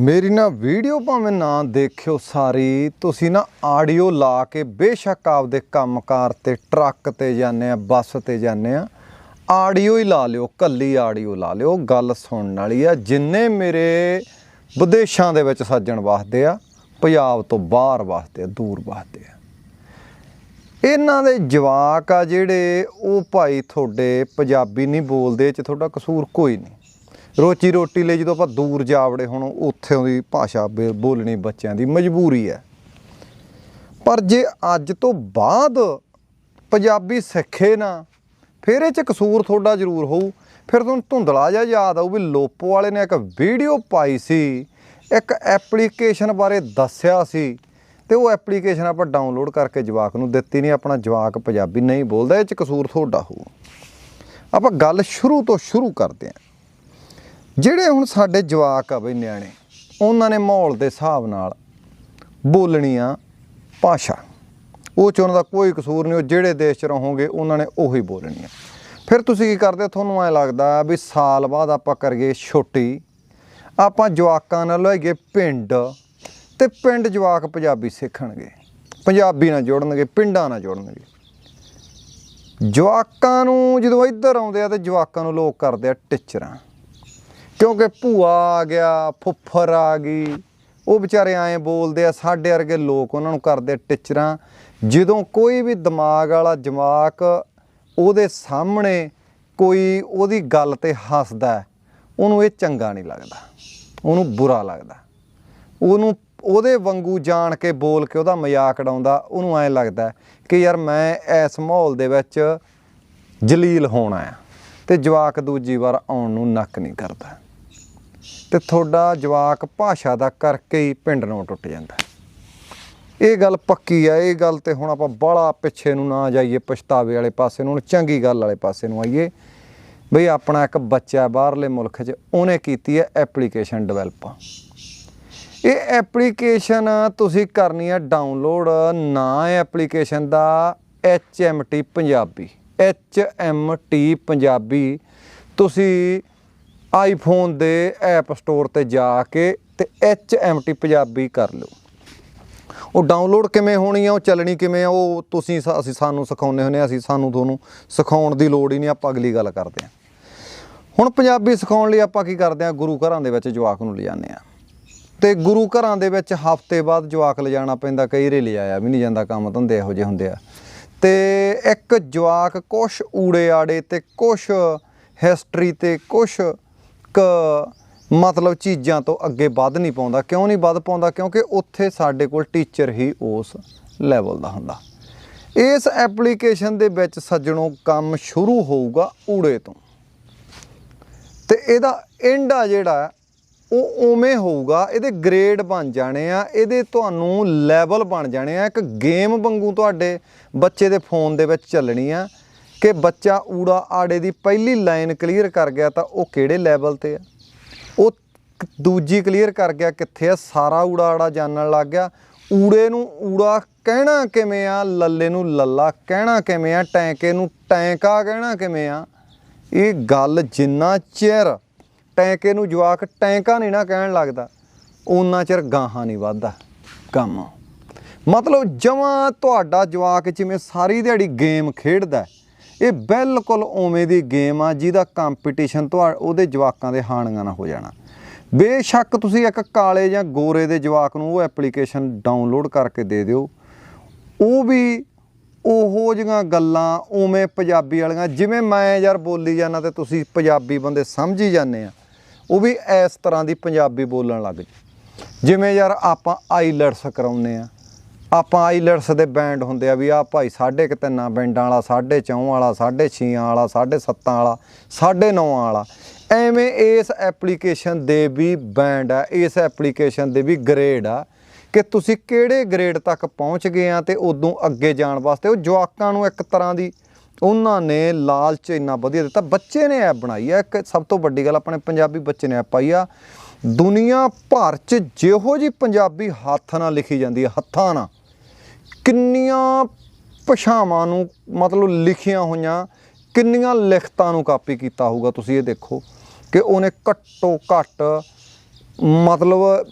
ਮੇਰੀ ਨਾ ਵੀਡੀਓ ਭਾਵੇਂ ਨਾ ਦੇਖਿਓ ਸਾਰੀ, ਤੁਸੀਂ ਨਾ ਆਡੀਓ ਲਾ ਕੇ ਬੇਸ਼ੱਕ ਆਪਦੇ ਕੰਮਕਾਰ ਤੇ, ਟਰੱਕ ਤੇ ਜਾਂਦੇ ਆ, ਬੱਸ ਤੇ ਜਾਂਦੇ ਆ, ਆਡੀਓ ਹੀ ਲਾ ਲਿਓ, ਕੱਲੀ ਆਡੀਓ ਲਾ ਲਿਓ, ਗੱਲ ਸੁਣਨ ਵਾਲੀ ਆ, ਜਿੰਨੇ ਮੇਰੇ ਵਿਦੇਸ਼ਾਂ ਦੇ ਵਿੱਚ ਸੱਜਣ ਵਸਦੇ ਆ, ਪੰਜਾਬ ਤੋਂ ਬਾਹਰ ਵਸਦੇ ਆ, ਦੂਰ ਵਸਦੇ ਆ। ਇਹਨਾਂ ਦੇ ਜਵਾਕ ਆ ਜਿਹੜੇ, ਉਹ ਭਾਈ ਤੁਹਾਡੇ ਪੰਜਾਬੀ ਨਹੀਂ ਬੋਲਦੇ ਚ ਤੁਹਾਡਾ ਕਸੂਰ ਕੋਈ ਨਹੀਂ। ਰੋਜੀ ਰੋਟੀ ਲਈ ਜਦੋਂ ਆਪਾਂ ਦੂਰ ਜਾਵੜੇ ਹੁਣ, ਉੱਥੇ ਦੀ ਭਾਸ਼ਾ ਬੇ- ਬੋਲਣੀ ਬੱਚਿਆਂ ਦੀ ਮਜਬੂਰੀ ਹੈ। ਪਰ ਜੇ ਅੱਜ ਤੋਂ ਬਾਅਦ ਪੰਜਾਬੀ ਸਿੱਖੇ ਨਾ, ਫਿਰ ਇਹ ਚ ਕਸੂਰ ਤੁਹਾਡਾ ਜ਼ਰੂਰ ਹੋਊ। ਫਿਰ ਤੁਹਾਨੂੰ ਧੁੰਦਲਾ ਜਿਹਾ ਯਾਦ ਆਊ ਵੀ ਲੋਪੋ ਵਾਲੇ ਨੇ ਇੱਕ ਵੀਡੀਓ ਪਾਈ ਸੀ, ਇੱਕ ਐਪਲੀਕੇਸ਼ਨ ਬਾਰੇ ਦੱਸਿਆ ਸੀ, ਤੇ ਉਹ ਐਪਲੀਕੇਸ਼ਨ ਆਪਾਂ ਡਾਊਨਲੋਡ ਕਰਕੇ ਜਵਾਕ ਨੂੰ ਦਿੱਤੀ ਨਹੀਂ, ਆਪਣਾ ਜਵਾਕ ਪੰਜਾਬੀ ਨਹੀਂ ਬੋਲਦਾ, ਇਹ ਚ ਕਸੂਰ ਤੁਹਾਡਾ ਹੋਊ। ਆਪਾਂ ਗੱਲ ਸ਼ੁਰੂ ਤੋਂ ਸ਼ੁਰੂ ਕਰਦੇ ਹਾਂ। ਜਿਹੜੇ ਹੁਣ ਸਾਡੇ ਜਵਾਕ ਆ ਬਈ ਨਿਆਣੇ, ਉਹਨਾਂ ਨੇ ਮਾਹੌਲ ਦੇ ਹਿਸਾਬ ਨਾਲ ਬੋਲਣੀ ਆ ਭਾਸ਼ਾ। ਉਹ ਚ ਉਹਨਾਂ ਦਾ ਕੋਈ ਕਸੂਰ ਨਹੀਂ, ਉਹ ਜਿਹੜੇ ਦੇਸ਼ 'ਚ ਰਹੋਗੇ, ਉਹਨਾਂ ਨੇ ਉਹੀ ਬੋਲਣੀ ਆ ਫਿਰ ਤੁਸੀਂ ਕੀ ਕਰਦੇ ਤੁਹਾਨੂੰ ਐ ਲੱਗਦਾ ਵੀ ਸਾਲ ਬਾਅਦ ਆਪਾਂ ਕਰੀਏ ਛੁੱਟੀ, ਆਪਾਂ ਜਵਾਕਾਂ ਨਾਲ ਹੋਈਏ ਪਿੰਡ ਤੇ ਪਿੰਡ ਜਵਾਕ ਪੰਜਾਬੀ ਸਿੱਖਣਗੇ। ਪੰਜਾਬੀ ਨਾਲ ਜੋੜਨਗੇ, ਪਿੰਡਾਂ ਨਾਲ ਜੋੜਨਗੇ। ਜਵਾਕਾਂ ਨੂੰ ਜਦੋਂ ਇੱਧਰ ਆਉਂਦੇ ਆ ਤੇ ਜਵਾਕਾਂ ਨੂੰ ਲੋਕ ਕਰਦੇ ਆ ਟੀਚਰਾਂ। ਕਿਉਂਕਿ ਭੂਆ ਆ ਗਿਆ, ਫੁੱਫਰ ਆ ਗਈ। ਉਹ ਵਿਚਾਰੇ ਐਂ ਬੋਲਦੇ ਆ, ਸਾਡੇ ਵਰਗੇ ਲੋਕ ਉਹਨਾਂ ਨੂੰ ਕਰਦੇ ਟੀਚਰਾਂ। ਜਦੋਂ ਕੋਈ ਵੀ ਦਿਮਾਗ ਵਾਲਾ ਜਮਾਕ ਉਹਦੇ ਸਾਹਮਣੇ ਕੋਈ ਉਹਦੀ ਗੱਲ ਤੇ ਹੱਸਦਾ ਉਹਨੂੰ ਇਹ ਚੰਗਾ ਨਹੀਂ ਲੱਗਦਾ। ਉਹਨੂੰ ਬੁਰਾ ਲੱਗਦਾ। ਉਹਨੂੰ, ਉਹਦੇ ਵਾਂਗੂ ਜਾਣ ਕੇ ਬੋਲ ਕੇ ਉਹਦਾ ਮਜ਼ਾਕ ਉਡਾਉਂਦਾ, ਉਹਨੂੰ ਐਂ ਲੱਗਦਾ ਕਿ ਯਾਰ ਮੈਂ ਇਸ ਮਾਹੌਲ ਦੇ ਵਿੱਚ ਜਲੀਲ ਹੋਣਾ ਆ ਤੇ ਜਵਾਕ ਦੂਜੀ ਵਾਰ ਆਉਣ ਨੂੰ ਨੱਕ ਨਹੀਂ ਕਰਦਾ। ਤੇ ਤੁਹਾਡਾ ਜਵਾਕ ਭਾਸ਼ਾ ਦਾ ਕਰਕੇ ਹੀ ਪਿੰਡ ਨੂੰ ਟੁੱਟ ਜਾਂਦਾ ਇਹ ਗੱਲ ਪੱਕੀ ਆ, ਇਹ ਗੱਲ ਤੇ ਹੁਣ ਆਪਾਂ ਬਾਹਲਾ ਪਿੱਛੇ ਨੂੰ ਨਾ ਜਾਈਏ, ਪਛਤਾਵੇ ਵਾਲੇ ਪਾਸੇ ਨੂੰ, ਹੁਣ ਚੰਗੀ ਗੱਲ ਵਾਲੇ ਪਾਸੇ ਨੂੰ ਆਈਏ। ਬਈ ਆਪਣਾ ਇੱਕ ਬੱਚਾ ਬਾਹਰਲੇ ਮੁਲਕ 'ਚ, ਉਹਨੇ ਕੀਤੀ ਹੈ ਐਪਲੀਕੇਸ਼ਨ ਡਿਵੈਲਪ। ਇਹ ਐਪਲੀਕੇਸ਼ਨ ਤੁਸੀਂ ਕਰਨੀ ਹੈ ਡਾਊਨਲੋਡ, ਨਾਂ ਹੈ ਐਪਲੀਕੇਸ਼ਨ ਦਾ HMT ਪੰਜਾਬੀ HMT ਪੰਜਾਬੀ। ਤੁਸੀਂ ਆਈਫੋਨ ਦੇ ਐਪ ਸਟੋਰ ਤੇ ਜਾ ਕੇ ਤੇ HMT ਪੰਜਾਬੀ ਕਰ ਲਓ। ਉਹ ਡਾਊਨਲੋਡ ਕਿਵੇਂ ਹੋਣੀ ਆ, ਉਹ ਚੱਲਣੀ ਕਿਵੇਂ ਆ, ਉਹ ਤੁਸੀਂ ਸਾ- ਅਸੀਂ ਸਾਨੂੰ ਸਿਖਾਉਂਦੇ ਹੁੰਦੇ ਹਾਂ ਅਸੀਂ ਸਾਨੂੰ ਤੁਹਾਨੂੰ ਸਿਖਾਉਣ ਦੀ ਲੋੜ ਹੀ ਨਹੀਂ, ਆਪਾਂ ਅਗਲੀ ਗੱਲ ਕਰਦੇ ਹਾਂ ਹੁਣ ਪੰਜਾਬੀ ਸਿਖਾਉਣ ਲਈ ਆਪਾਂ ਕੀ ਕਰਦੇ ਹਾਂ ਗੁਰੂ ਘਰਾਂ ਦੇ ਵਿੱਚ ਜਵਾਕ ਨੂੰ ਲਿਜਾਉਂਦੇ ਆ। ਤੇ ਗੁਰੂ ਘਰਾਂ ਦੇ ਵਿੱਚ ਹਫ਼ਤੇ ਬਾਅਦ ਜਵਾਕ ਲਿਜਾਣਾ ਪੈਂਦਾ, ਕਈ ਰੇ ਲਿਜਾਇਆ ਵੀ ਨਹੀਂ ਜਾਂਦਾ ਕੰਮ, ਧੰਦੇ ਇਹੋ ਜਿਹੇ ਹੁੰਦੇ ਆ। ਤੇ ਇੱਕ ਜਵਾਕ ਕੁਛ ਊੜੇ ਆੜੇ ਤੇ ਕੁਛ ਹਿਸਟਰੀ ਤੇ ਕੁਛ ਮਤਲਬ ਚੀਜ਼ਾਂ ਤੋਂ ਅੱਗੇ ਵੱਧ ਨਹੀਂ ਪਾਉਂਦਾ। ਕਿਉਂ ਨਹੀਂ ਵੱਧ ਪਾਉਂਦਾ? ਕਿਉਂਕਿ ਉੱਥੇ ਸਾਡੇ ਕੋਲ ਟੀਚਰ ਹੀ ਉਸ ਲੈਵਲ ਦਾ ਹੁੰਦਾ। ਇਸ ਐਪਲੀਕੇਸ਼ਨ ਦੇ ਵਿੱਚ ਸੱਜਣੋ ਕੰਮ ਸ਼ੁਰੂ ਹੋਊਗਾ ਊੜੇ ਤੋਂ। ਤੇ ਇਹਦਾ ਐਂਡ ਆ ਜਿਹੜਾ, ਉਹ ਉਵੇਂ ਹੋਊਗਾ, ਇਹਦੇ ਗ੍ਰੇਡ ਬਣ ਜਾਣੇ ਆ, ਇਹਦੇ ਤੁਹਾਨੂੰ ਲੈਵਲ ਬਣ ਜਾਣੇ ਆ। ਇੱਕ ਗੇਮ ਵਾਂਗੂ ਤੁਹਾਡੇ ਬੱਚੇ ਦੇ ਫੋਨ ਦੇ ਵਿੱਚ ਚੱਲਣੀ ਆ। ਕਿ ਬੱਚਾ ਊੜਾ ਆੜੇ ਦੀ ਪਹਿਲੀ ਲਾਈਨ ਕਲੀਅਰ ਕਰ ਗਿਆ ਤਾਂ ਉਹ ਕਿਹੜੇ ਲੈਵਲ ਤੇ ਆ? ਉਹ ਦੂਜੀ ਕਲੀਅਰ ਕਰ ਗਿਆ ਕਿੱਥੇ ਆ? ਸਾਰਾ ਊੜਾ ਆੜਾ ਜਾਣਨ ਲੱਗ ਗਿਆ। ਊੜੇ ਨੂੰ ਊੜਾ ਕਹਿਣਾ ਕਿਵੇਂ ਆ? ਲੱਲੇ ਨੂੰ ਲੱਲਾ ਕਹਿਣਾ ਕਿਵੇਂ ਆ? ਟੈਂਕੇ ਨੂੰ ਟੈਂਕਾ ਕਹਿਣਾ ਕਿਵੇਂ ਆ? ਇਹ ਗੱਲ ਜਿੰਨਾ ਚਿਰ ਟੈਂਕੇ ਨੂੰ ਜਵਾਕ ਟੈਂਕਾ ਨਹੀਂ ਨਾ ਕਹਿਣ ਲੱਗਦਾ ਉਹਨਾਂ ਚਿਰ ਗਾਹਾਂ ਨਹੀਂ ਵੱਧਦਾ ਕੰਮ। ਮਤਲਬ ਜਮਾਂ ਤੁਹਾਡਾ ਜਵਾਕ ਜਿਵੇਂ ਸਾਰੀ ਦਿਹਾੜੀ ਗੇਮ ਖੇਡਦਾ ਇਹ ਬਿਲਕੁਲ ਉਵੇਂ ਦੀ ਗੇਮ ਆ ਜਿਹਦਾ ਕੰਪੀਟੀਸ਼ਨ ਤੁਹਾ ਉਹਦੇ ਜਵਾਕਾਂ ਦੇ ਹਾਣੀਆਂ ਨਾਲ ਹੋ ਜਾਣਾ। ਬੇਸ਼ੱਕ ਤੁਸੀਂ ਇੱਕ ਕਾਲੇ ਜਾਂ ਗੋਰੇ ਦੇ ਜਵਾਕ ਨੂੰ ਉਹ ਐਪਲੀਕੇਸ਼ਨ ਡਾਊਨਲੋਡ ਕਰਕੇ ਦੇ ਦਿਓ। ਉਹ ਵੀ ਉਹੋ ਜਿਹੀਆਂ ਗੱਲਾਂ ਉਵੇਂ ਪੰਜਾਬੀ ਵਾਲੀਆਂ, ਜਿਵੇਂ ਮੈਂ ਯਾਰ ਬੋਲੀ ਜਾਂਦਾ ਤੇ ਤੁਸੀਂ ਪੰਜਾਬੀ ਬੰਦੇ ਸਮਝੀ ਜਾਂਦੇ ਆ। ਉਹ ਵੀ ਇਸ ਤਰ੍ਹਾਂ ਦੀ ਪੰਜਾਬੀ ਬੋਲਣ ਲੱਗ ਜੀ ਜਿਵੇਂ ਯਾਰ ਆਪਾਂ ਆਈਲੈਟਸ ਕਰਾਉਂਦੇ ਆ। ਆਪਾਂ ਆਈਲੈਟਸ ਦੇ ਬੈਂਡ ਹੁੰਦੇ ਆ ਵੀ ਆ ਭਾਈ ਸਾਢੇ ਕੁ ਤਿੰਨਾਂ ਬੈਂਡਾਂ ਵਾਲਾ ਸਾਢੇ ਚੌਂ ਵਾਲਾ ਸਾਢੇ ਛੀਆਂ ਵਾਲਾ ਸਾਢੇ ਸੱਤਾਂ ਵਾਲਾ ਸਾਢੇ ਨੌਆਂ ਵਾਲਾ। ਐਵੇਂ ਇਸ ਐਪਲੀਕੇਸ਼ਨ ਦੇ ਵੀ ਬੈਂਡ ਆ, ਇਸ ਐਪਲੀਕੇਸ਼ਨ ਦੇ ਵੀ ਗ੍ਰੇਡ ਆ ਕਿ ਤੁਸੀਂ ਕਿਹੜੇ ਗ੍ਰੇਡ ਤੱਕ ਪਹੁੰਚ ਗਏ ਆ ਤੇ ਉਦੋਂ ਅੱਗੇ ਜਾਣ ਵਾਸਤੇ। ਉਹ ਜਵਾਕਾਂ ਨੂੰ ਇੱਕ ਤਰ੍ਹਾਂ ਦੀ ਉਹਨਾਂ ਨੇ ਲਾਲਚ ਇੰਨਾ ਵਧੀਆ ਦਿੱਤਾ। ਬੱਚੇ ਨੇ ਐਪ ਬਣਾਈ ਆ। ਇੱਕ ਸਭ ਤੋਂ ਵੱਡੀ ਗੱਲ ਆਪਣੇ ਪੰਜਾਬੀ ਬੱਚੇ ਨੇ ਐਪ ਪਾਈ ਆ। ਦੁਨੀਆ ਭਰ 'ਚ ਜਿਹੋ ਜੀ ਪੰਜਾਬੀ ਹੱਥ ਨਾਲ ਲਿਖੀ ਜਾਂਦੀ ਹੈ, ਹੱਥਾਂ ਨਾਲ। ਕਿੰਨੀਆਂ ਭਾਸ਼ਾਵਾਂ ਨੂੰ, ਮਤਲਬ ਲਿਖੀਆਂ ਹੋਈਆਂ, ਕਿੰਨੀਆਂ ਲਿਖਤਾਂ ਨੂੰ ਕਾਪੀ ਕੀਤਾ ਹੋਊਗਾ ਤੁਸੀਂ ਇਹ ਦੇਖੋ ਕਿ ਉਹਨੇ ਘੱਟੋ ਘੱਟ ਮਤਲਬ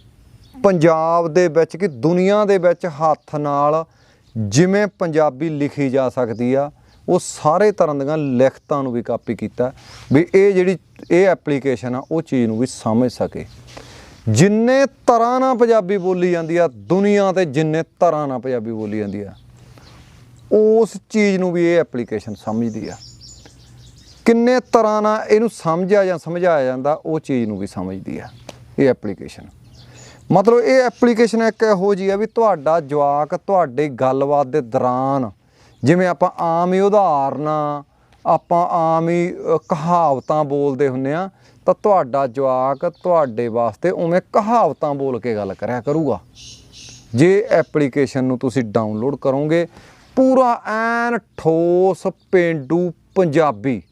ਪੰਜਾਬ ਦੇ ਵਿੱਚ ਕਿ ਦੁਨੀਆ ਦੇ ਵਿੱਚ ਹੱਥ ਨਾਲ ਜਿਵੇਂ ਪੰਜਾਬੀ ਲਿਖੀ ਜਾ ਸਕਦੀ ਆ ਉਹ ਸਾਰੇ ਤਰ੍ਹਾਂ ਦੀਆਂ ਲਿਖਤਾਂ ਨੂੰ ਵੀ ਕਾਪੀ ਕੀਤਾ ਵੀ ਇਹ ਜਿਹੜੀ ਇਹ ਐਪਲੀਕੇਸ਼ਨ ਆ, ਉਹ ਚੀਜ਼ ਨੂੰ ਵੀ ਸਮਝ ਸਕੇ। ਜਿੰਨੇ ਤਰ੍ਹਾਂ ਨਾਲ ਪੰਜਾਬੀ ਬੋਲੀ ਜਾਂਦੀ ਆ, ਦੁਨੀਆ ਤੇ ਜਿੰਨੇ ਤਰ੍ਹਾਂ ਨਾਲ ਪੰਜਾਬੀ ਬੋਲੀ ਜਾਂਦੀ ਆ, ਉਸ ਚੀਜ਼ ਨੂੰ ਵੀ ਇਹ ਐਪਲੀਕੇਸ਼ਨ ਸਮਝਦੀ ਆ। ਕਿੰਨੇ ਤਰ੍ਹਾਂ ਨਾਲ ਇਹਨੂੰ ਸਮਝਿਆ ਜਾਂ ਸਮਝਾਇਆ ਜਾਂਦਾ, ਉਹ ਚੀਜ਼ ਨੂੰ ਵੀ ਸਮਝਦੀ ਆ, ਇਹ ਐਪਲੀਕੇਸ਼ਨ। ਮਤਲਬ ਇਹ ਐਪਲੀਕੇਸ਼ਨ ਇੱਕ ਇਹੋ ਜਿਹੀ ਆ ਵੀ ਤੁਹਾਡਾ ਜਵਾਕ ਤੁਹਾਡੇ ਗੱਲਬਾਤ ਦੇ ਦੌਰਾਨ ਜਿਵੇਂ ਆਪਾਂ ਆਮ ਹੀ ਉਦਾਹਰਨਾਂ ਆਪਾਂ ਆਮ ਹੀ ਕਹਾਵਤਾਂ ਬੋਲਦੇ ਹੁੰਨੇ ਆ ਤਾਂ ਤੁਹਾਡਾ ਜਵਾਕ ਤੁਹਾਡੇ ਵਾਸਤੇ ਉਵੇਂ ਕਹਾਵਤਾਂ ਬੋਲ ਕੇ ਗੱਲ ਕਰਿਆ ਕਰੂਗਾ। ਜੇ ਐਪਲੀਕੇਸ਼ਨ ਨੂੰ ਤੁਸੀਂ ਡਾਊਨਲੋਡ ਕਰੋਗੇ, ਪੂਰਾ ਐਨ ਠੋਸ ਪੇਂਡੂ ਪੰਜਾਬੀ,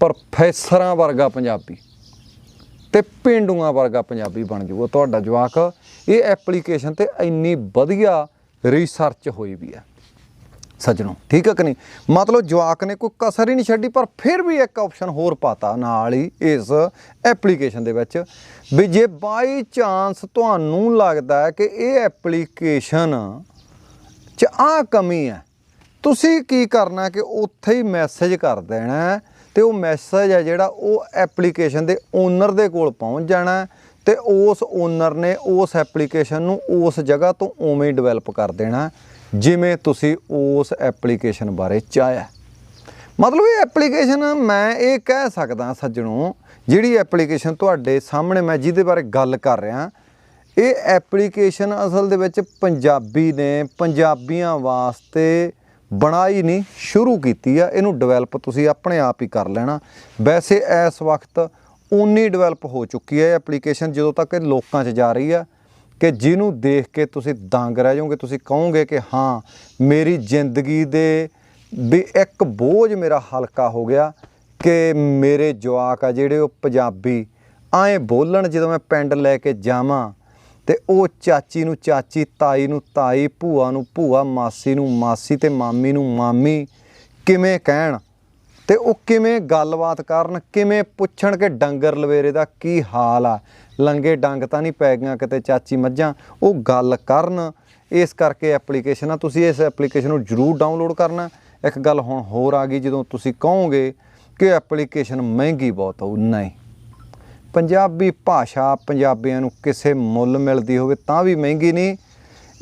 ਪ੍ਰੋਫੈਸਰਾਂ ਵਰਗਾ ਪੰਜਾਬੀ ਤੇ ਪਿੰਡੂਆਂ ਵਰਗਾ ਪੰਜਾਬੀ ਬਣ ਜਾਊਗਾ ਤੁਹਾਡਾ ਜਵਾਕ। ਇਹ ਐਪਲੀਕੇਸ਼ਨ ਤੇ ਇੰਨੀ ਵਧੀਆ ਰਿਸਰਚ ਹੋਈ ਵੀ ਹੈ। ਸੱਜਣੋ, ਠੀਕ ਹੈ ਕਿ ਨਹੀਂ? ਮਤਲਬ ਜਵਾਕ ਨੇ ਕੋਈ ਕਸਰ ਹੀ ਨਹੀਂ ਛੱਡੀ, ਪਰ ਫਿਰ ਵੀ ਇੱਕ ਆਪਸ਼ਨ ਹੋਰ ਪਾਤਾ ਨਾਲ ਹੀ ਇਸ ਐਪਲੀਕੇਸ਼ਨ ਦੇ ਵਿੱਚ। ਵੀ ਜੇ ਬਾਈ ਚਾਂਸ ਤੁਹਾਨੂੰ ਲੱਗਦਾ ਹੈ ਕਿ ਇਹ ਐਪਲੀਕੇਸ਼ਨ ਚ ਆ ਕਮੀ ਹੈ, ਤੁਸੀਂ ਕੀ ਕਰਨਾ ਕਿ ਉੱਥੇ ਹੀ ਮੈਸੇਜ ਕਰ ਦੇਣਾ ਹੈ ਤੇ ਉਹ ਮੈਸੇਜ ਹੈ ਜਿਹੜਾ ਉਹ ਐਪਲੀਕੇਸ਼ਨ ਦੇ ਓਨਰ ਦੇ ਕੋਲ ਪਹੁੰਚ ਜਾਣਾ ਹੈ ਤੇ ਉਸ ਓਨਰ ਨੇ ਉਸ ਐਪਲੀਕੇਸ਼ਨ ਨੂੰ ਉਸ ਜਗ੍ਹਾ ਤੋਂ ਉਵੇਂ ਹੀ ਡਿਵੈਲਪ ਕਰ ਦੇਣਾ ਜਿਵੇਂ ਤੁਸੀਂ ਉਸ ਐਪਲੀਕੇਸ਼ਨ ਬਾਰੇ ਚਾਹਿਆ। ਮਤਲਬ ਇਹ ਐਪਲੀਕੇਸ਼ਨ ਮੈਂ ਇਹ ਕਹਿ ਸਕਦਾ ਸੱਜਣੋ, ਜਿਹੜੀ ਐਪਲੀਕੇਸ਼ਨ ਤੁਹਾਡੇ ਸਾਹਮਣੇ ਮੈਂ ਜਿਹਦੇ ਬਾਰੇ ਗੱਲ ਕਰ ਰਿਹਾ, ਇਹ ਐਪਲੀਕੇਸ਼ਨ ਅਸਲ ਦੇ ਵਿੱਚ ਪੰਜਾਬੀ ਨੇ ਪੰਜਾਬੀਆਂ ਵਾਸਤੇ ਬਣਾਈ ਨਹੀਂ, ਸ਼ੁਰੂ ਕੀਤੀ ਆ। ਇਹਨੂੰ ਡਿਵੈਲਪ ਤੁਸੀਂ ਆਪਣੇ ਆਪ ਹੀ ਕਰ ਲੈਣਾ। ਵੈਸੇ ਇਸ ਵਕਤ ਉਨੀ ਡਿਵੈਲਪ ਹੋ ਚੁੱਕੀ ਹੈ ਇਹ ਐਪਲੀਕੇਸ਼ਨ, ਜਦੋਂ ਤੱਕ ਇਹ ਲੋਕਾਂ 'ਚ ਜਾ ਰਹੀ ਆ। ਕਿ ਜਿਹਨੂੰ ਦੇਖ ਕੇ ਤੁਸੀਂ ਦੰਗ ਰਹਿ ਜਾਓਗੇ, ਤੁਸੀਂ ਕਹੋਗੇ ਕਿ ਹਾਂ, ਮੇਰੀ ਜ਼ਿੰਦਗੀ ਦੇ ਵੀ ਇੱਕ ਬੋਝ ਮੇਰਾ ਹਲਕਾ ਹੋ ਗਿਆ ਕਿ ਮੇਰੇ ਜਵਾਕ ਆ ਜਿਹੜੇ ਉਹ ਪੰਜਾਬੀ ਐਂ ਬੋਲਣ ਜਦੋਂ ਮੈਂ ਪਿੰਡ ਲੈ ਕੇ ਜਾਵਾਂ ਤੇ ਉਹ ਚਾਚੀ ਨੂੰ ਚਾਚੀ, ਤਾਈ ਨੂੰ ਤਾਈ, ਭੂਆ ਨੂੰ ਭੂਆ, ਮਾਸੀ ਨੂੰ ਮਾਸੀ ਤੇ ਮਾਮੀ ਨੂੰ ਮਾਮੀ ਕਿਵੇਂ ਕਹਿਣ ਤੇ ਉਹ ਕਿਵੇਂ ਗੱਲਬਾਤ ਕਰਨ, ਕਿਵੇਂ ਪੁੱਛਣ ਕਿ ਡੰਗਰ ਲਵੇਰੇ ਦਾ ਕੀ ਹਾਲ ਆ। ਲੰਗੇ ਡੰਗ ਤਾਂ ਨਹੀਂ ਪੈ ਗਈਆਂ ਕਿਤੇ ਚਾਚੀ ਮੱਝਾਂ। ਉਹ ਗੱਲ ਕਰਨ। ਇਸ ਕਰਕੇ ਐਪਲੀਕੇਸ਼ਨ ਆ। ਤੁਸੀਂ ਇਸ ਐਪਲੀਕੇਸ਼ਨ ਨੂੰ ਜਰੂਰ ਡਾਊਨਲੋਡ ਕਰਨਾ। ਇੱਕ ਗੱਲ ਹੁਣ ਹੋਰ ਆ ਗਈ, ਜਦੋਂ ਤੁਸੀਂ ਕਹੋਗੇ ਕਿ ਐਪਲੀਕੇਸ਼ਨ ਮਹਿੰਗੀ ਬਹੁਤ ਹੋਊ। ਨਹੀਂ। ਪੰਜਾਬੀ ਭਾਸ਼ਾ ਪੰਜਾਬੀਆਂ ਨੂੰ ਕਿਸੇ ਮੁੱਲ ਮਿਲਦੀ ਹੋਵੇ ਤਾਂ ਵੀ ਮਹਿੰਗੀ ਨਹੀਂ।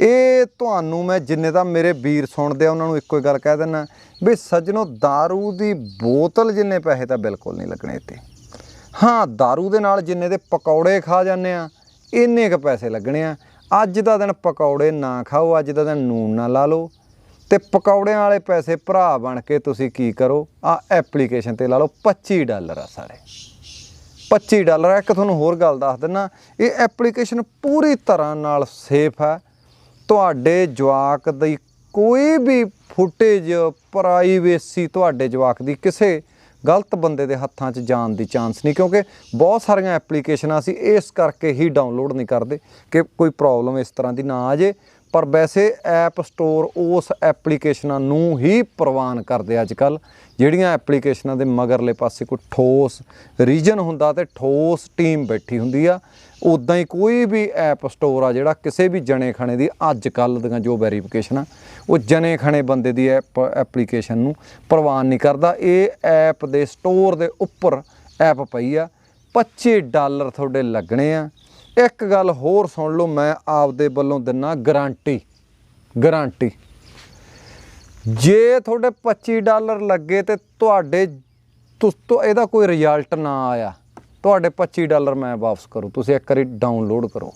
ਇਹ ਤੁਹਾਨੂੰ ਮੈਂ ਜਿੰਨੇ ਤਾਂ ਮੇਰੇ ਵੀਰ ਸੁਣਦੇ ਆ, ਉਹਨਾਂ ਨੂੰ ਇੱਕੋ ਹੀ ਗੱਲ ਕਹਿ ਦਿੰਦਾ। ਵੀ ਸੱਜਣੋ दारू ਦੀ ਬੋਤਲ ਜਿੰਨੇ ਪੈਸੇ ਤਾਂ ਬਿਲਕੁਲ ਨਹੀਂ ਲੱਗਣੇ ਇੱਥੇ। ਹਾਂ, दारू ਦੇ ਨਾਲ ਜਿੰਨੇ ਦੇ ਪਕੌੜੇ ਖਾ ਜਾਂਦੇ ਆ, ਇੰਨੇ ਕ ਪੈਸੇ ਲੱਗਣੇ ਆ। ਅੱਜ ਦਾ ਦਿਨ ਪਕੌੜੇ ਨਾ ਖਾਓ, ਅੱਜ ਦਾ ਦਿਨ ਨੂਨ ਨਾ ਲਾ ਲਓ। ਤੇ ਪਕੌੜਿਆਂ ਵਾਲੇ ਪੈਸੇ ਭਰਾ ਬਣ ਕੇ ਤੁਸੀਂ ਕੀ ਕਰੋ? ਆ ਐਪਲੀਕੇਸ਼ਨ ਤੇ ਲਾ ਲਓ 25 ਡਾਲਰ ਆ ਸਾਰੇ। 25 ਡਾਲਰ ਇੱਕ ਤੁਹਾਨੂੰ ਹੋਰ ਗੱਲ ਦੱਸ ਦਿੰਨਾ, ਇਹ ਐਪਲੀਕੇਸ਼ਨ ਪੂਰੀ ਤਰ੍ਹਾਂ ਨਾਲ ਸੇਫ ਹੈ ਤੁਹਾਡੇ ਜਵਾਕ ਦੀ ਕੋਈ ਵੀ ਫੁਟੇਜ ਪ੍ਰਾਈਵੇਸੀ ਤੁਹਾਡੇ ਜਵਾਕ ਦੀ ਕਿਸੇ ਗਲਤ ਬੰਦੇ ਦੇ ਹੱਥਾਂ 'ਚ ਜਾਣ ਦੀ ਚਾਂਸ ਨਹੀਂ, ਕਿਉਂਕਿ ਬਹੁਤ ਸਾਰੀਆਂ ਐਪਲੀਕੇਸ਼ਨਾਂ ਅਸੀਂ ਇਸ ਕਰਕੇ ਹੀ ਡਾਊਨਲੋਡ ਨਹੀਂ ਕਰਦੇ ਕਿ ਕੋਈ ਪ੍ਰੋਬਲਮ ਇਸ ਤਰ੍ਹਾਂ ਦੀ ਨਾ ਆ ਜੇ, ਪਰ ਵੈਸੇ ਐਪ ਸਟੋਰ ਉਸ ਐਪਲੀਕੇਸ਼ਨਾਂ ਨੂੰ ਹੀ ਪ੍ਰਵਾਨ ਕਰਦੇ ਅੱਜ ਕੱਲ ਜਿਹੜੀਆਂ ਐਪਲੀਕੇਸ਼ਨਾਂ ਦੇ ਮਗਰਲੇ ਪਾਸੇ ਕੋਈ ਠੋਸ ਰੀਜਨ ਹੁੰਦਾ ਤੇ ਠੋਸ ਟੀਮ ਬੈਠੀ ਹੁੰਦੀ ਆ। ਉਦਾਂ ਹੀ ਕੋਈ ਵੀ ਐਪ ਸਟੋਰ ਆ ਜਿਹੜਾ ਕਿਸੇ ਵੀ ਜਣੇ ਖਣੇ ਦੀ ਅੱਜ ਕੱਲ ਦੀਆਂ ਜੋ ਵੈਰੀਫਿਕੇਸ਼ਨ ਆ, ਉਹ ਜਣੇ ਖਣੇ ਬੰਦੇ ਦੀ ਐਪ ਐਪਲੀਕੇਸ਼ਨ ਨੂੰ ਪ੍ਰਵਾਨ ਨਹੀਂ ਕਰਦਾ। ਇਹ ਐਪ ਦੇ ਸਟੋਰ ਦੇ ਉੱਪਰ ਐਪ ਪਈ ਆ। 25 ਡਾਲਰ ਤੁਹਾਡੇ ਲੱਗਣੇ ਆ। ਇੱਕ ਗੱਲ ਹੋਰ ਸੁਣ ਲਓ, ਮੈਂ ਆਪਦੇ ਵੱਲੋਂ ਦਿੰਨਾ ਗਾਰੰਟੀ ਗਾਰੰਟੀ ਜੇ ਤੁਹਾਡੇ 25 ਡਾਲਰ ਲੱਗੇ ਤੇ ਤੁਹਾਡੇ ਤੁਸ, ਤੋਂ, ਇਹਦਾ ਕੋਈ ਰਿਜ਼ਲਟ ਨਾ ਆਇਆ। ਤੁਹਾਡੇ 25 ਡਾਲਰ ਮੈਂ ਵਾਪਸ ਕਰੂ। ਤੁਸੀਂ ਇੱਕ ਵਾਰੀ ਡਾਊਨਲੋਡ ਕਰੋ।